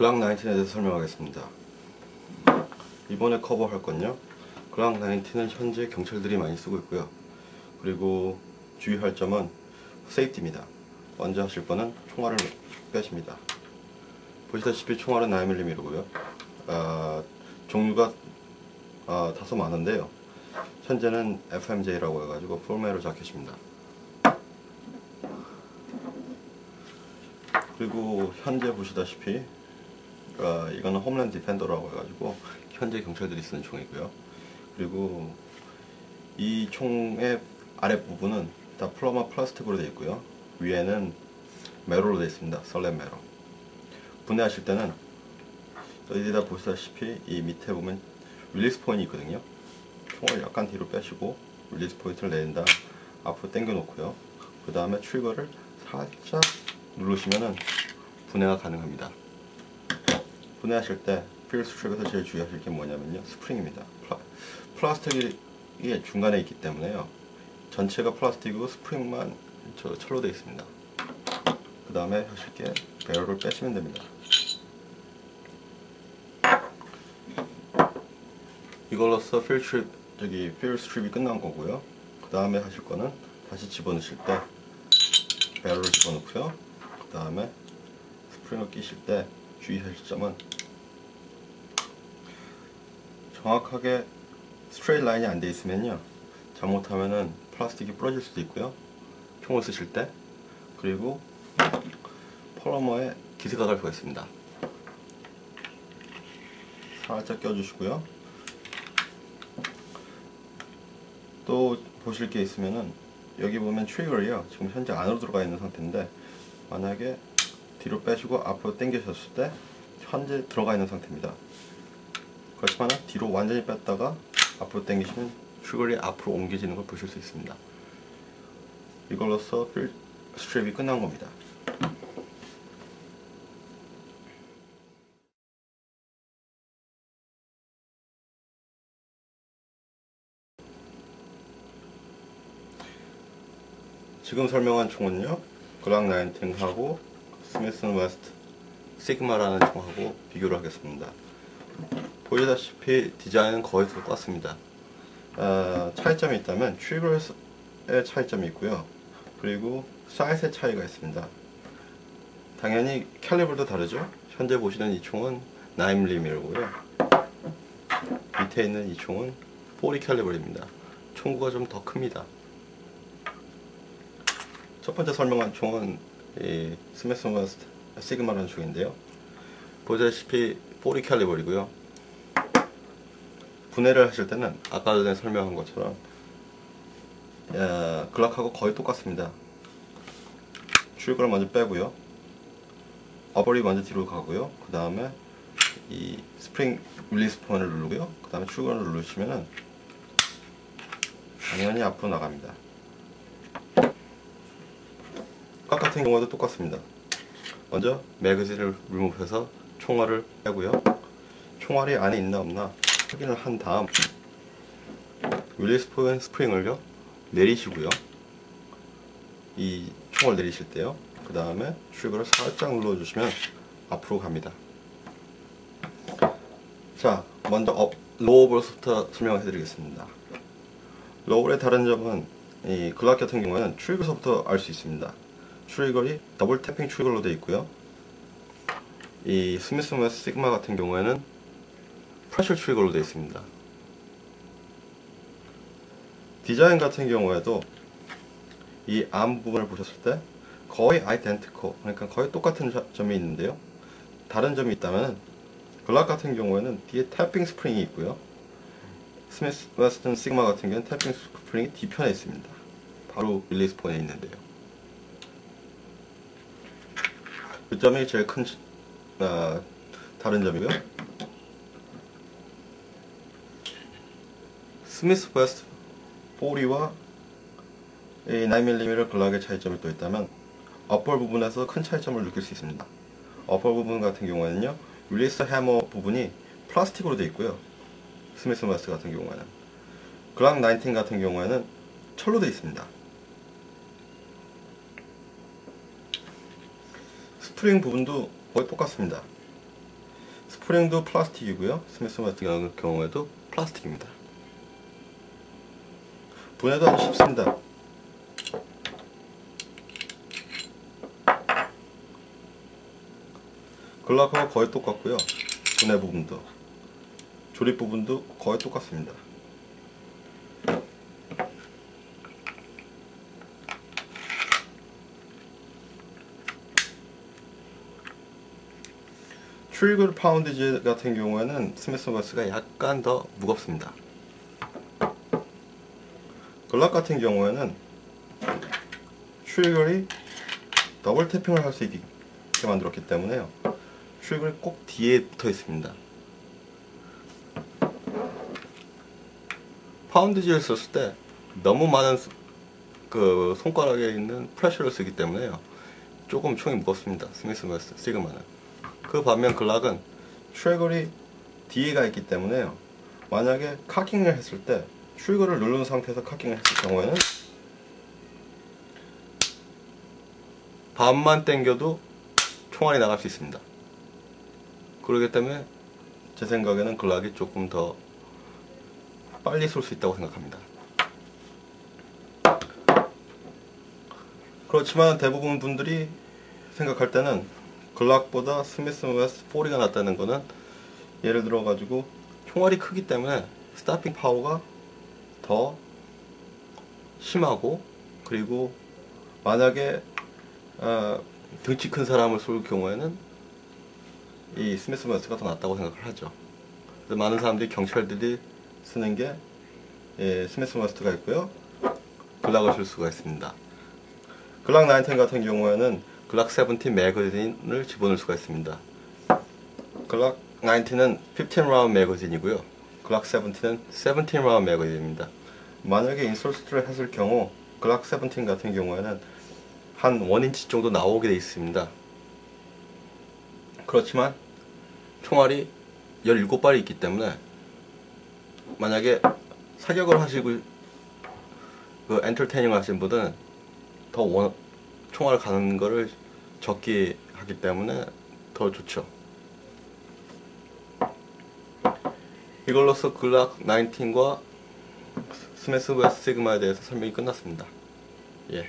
글락 19에 대해서 설명하겠습니다. 이번에 커버할 건요. 글락 19는 현재 경찰들이 많이 쓰고 있고요. 그리고 주의할 점은 세이프티입니다. 먼저 하실 거는 총알을 빼십니다. 보시다시피 총알은 9mm이고요. 아, 종류가 아, 다소 많은데요. 현재는 FMJ라고 해가지고 폴메로 자켓입니다. 그리고 현재 보시다시피 아, 이거는 홈랜드 디펜더라고 해가지고 현재 경찰들이 쓰는 총이고요. 그리고 이 총의 아랫부분은 다 플러마 플라스틱으로 되어 있고요. 위에는 메로로 되어 있습니다. 설렘 메로. 분해하실 때는 여기다 보시다시피 이 밑에 보면 릴리스 포인트 있거든요. 총을 약간 뒤로 빼시고 릴리스 포인트를 내린 다음 앞으로 당겨 놓고요. 그 다음에 트리거를 살짝 누르시면은 분해가 가능합니다. 분해하실 때 필스 트랙에서 제일 주의하실 게 뭐냐면요. 스프링입니다. 플라, 스틱이 중간에 있기 때문에요. 전체가 플라스틱이고 스프링만 저 철로 되어 있습니다. 그 다음에 하실 게 배럴을 빼시면 됩니다. 이걸로써 필 트립 저기 필 스트립이 끝난 거고요. 그 다음에 하실 거는 다시 집어넣으실 때 배럴을 집어넣고요. 그 다음에 스프링을 끼실 때 주의하실 점은 정확하게 스트레이트 라인이 안 돼 있으면요. 잘못하면은 플라스틱이 부러질 수도 있고요. 총을 쓰실 때. 그리고 폴러머에 수가 있습니다. 살짝 껴주시고요. 또 보실 게 있으면은 여기 보면 트리거이요. 지금 현재 안으로 들어가 있는 상태인데 만약에 뒤로 빼시고 앞으로 당기셨을 때 현재 들어가 있는 상태입니다 그렇지만 뒤로 완전히 뺐다가 앞으로 당기시면 슈글이 앞으로 옮겨지는 걸 보실 수 있습니다. 이걸로써 필 스트랩이 끝난 겁니다. 지금 설명한 총은요 글락 19하고 스미슨 웨스트 시그마라는 총하고 비교를 하겠습니다. 보시다시피 디자인은 거의 똑같습니다. 어, 차이점이 있다면 트리거의 차이점이 있고요. 그리고 사이즈의 차이가 있습니다. 당연히 캘리버도 다르죠. 현재 보시는 이 총은 9mm이고요. 밑에 있는 이 총은 40 캘리버입니다. 총구가 좀 더 큽니다. 첫 번째 설명한 총은 웨스트 시그마라는 총인데요. 보시다시피 40 캘리버이고요. 분해를 하실 때는 아까 전에 설명한 것처럼 야, 글락하고 거의 똑같습니다. 출구를 먼저 빼고요. 어버리 먼저 뒤로 가고요. 그 다음에 이 스프링 릴리스 폰을 누르고요. 그 다음에 출구를 누르시면은 당연히 앞으로 나갑니다. 각 같은 경우도 똑같습니다. 먼저 매거진을 리무브해서 총알을 빼고요. 총알이 안에 있나 없나 확인을 한 다음 윌리스 포엔 스프링을요 내리시고요. 이 총을 내리실 때요 그 다음에 트리거를 살짝 눌러주시면 앞으로 갑니다. 자 먼저 업, 로우볼부터 설명해 드리겠습니다. 로우볼의 다른 점은 이 글락 같은 경우에는 트리거서부터 알 수 있습니다. 트리거이 더블 태핑 트리거로 되어 있고요. 이 스미스 웨스 시그마 같은 경우에는 프레셔 트리거로 되어 있습니다. 디자인 같은 경우에도 이 암 부분을 보셨을 때 거의 아이덴티코 그러니까 거의 똑같은 점이 있는데요. 다른 점이 있다면 글락 같은 경우에는 뒤에 탭핑 스프링이 있고요. 스미스 웨스턴 시그마 같은 경우는 탭핑 스프링이 뒤편에 있습니다. 바로 릴리스 폰에 있는데요. 그 점이 제일 큰 아, 다른 점이고요. 스미스 웨스트 40와 9mm 글락의 차이점이 또 있다면 어펄 부분에서 큰 차이점을 느낄 수 있습니다. 어펄 부분 같은 경우에는요 릴리스 해머 부분이 플라스틱으로 되어 있고요 스미스 웨스트 같은 경우에는 글락 19 같은 경우에는 철로 되어 있습니다. 스프링 부분도 거의 똑같습니다. 스프링도 플라스틱이고요. 스미스 같은 경우에도 플라스틱입니다. 분해도 아주 쉽습니다. 글락하고 거의 똑같고요. 분해 부분도 조립 부분도 거의 똑같습니다. 트리글 파운드지 같은 경우에는 스미스 버스가 약간 더 무겁습니다. 글락 같은 경우에는 트리글이 더블 태핑을 할 수 있게 만들었기 때문에요. 트리글이 꼭 뒤에 붙어 있습니다. 파운드지를 썼을 때 너무 많은 그 손가락에 있는 프레셔를 쓰기 때문에요. 조금 총이 무겁습니다. 스미스 버스 시그마는. 그 반면 글락은 트리거이 뒤에가 있기 때문에요. 만약에 카킹을 했을 때 트리거를 누른 상태에서 카킹을 했을 경우에는 반만 당겨도 총알이 나갈 수 있습니다. 그렇기 때문에 제 생각에는 글락이 조금 더 빨리 쏠 수 있다고 생각합니다. 그렇지만 대부분 분들이 생각할 때는 글락보다 스미스 웨스 40가 낫다는 거는 예를 들어 가지고 총알이 크기 때문에 스타핑 파워가 더 심하고 그리고 만약에 어, 등치 큰 사람을 쏠 경우에는 이 스미스 웨스가 더 낫다고 생각을 하죠. 많은 사람들이 경찰들이 쓰는 게 예, 스미스 웨스트가 있고요. 글락을 쓸 수가 있습니다. 글락 19 같은 경우에는 글락 17 매거진을 집어넣을 수가 있습니다. 글락 19은 15라운드 매거진이고요. 글락 17은 17라운드 매거진입니다. 만약에 인솔스트를 했을 경우 글락 17 같은 경우에는 한 1인치 정도 나오게 되어 있습니다. 그렇지만 총알이 17발이 있기 때문에 만약에 사격을 하시고 그 엔터테이닝 하신 분은 더 원, 총알 가는 거를 적게 하기 때문에 더 좋죠. 이걸로서 글락 19과 스매스 웨스 시그마에 대해서 설명이 끝났습니다. 예.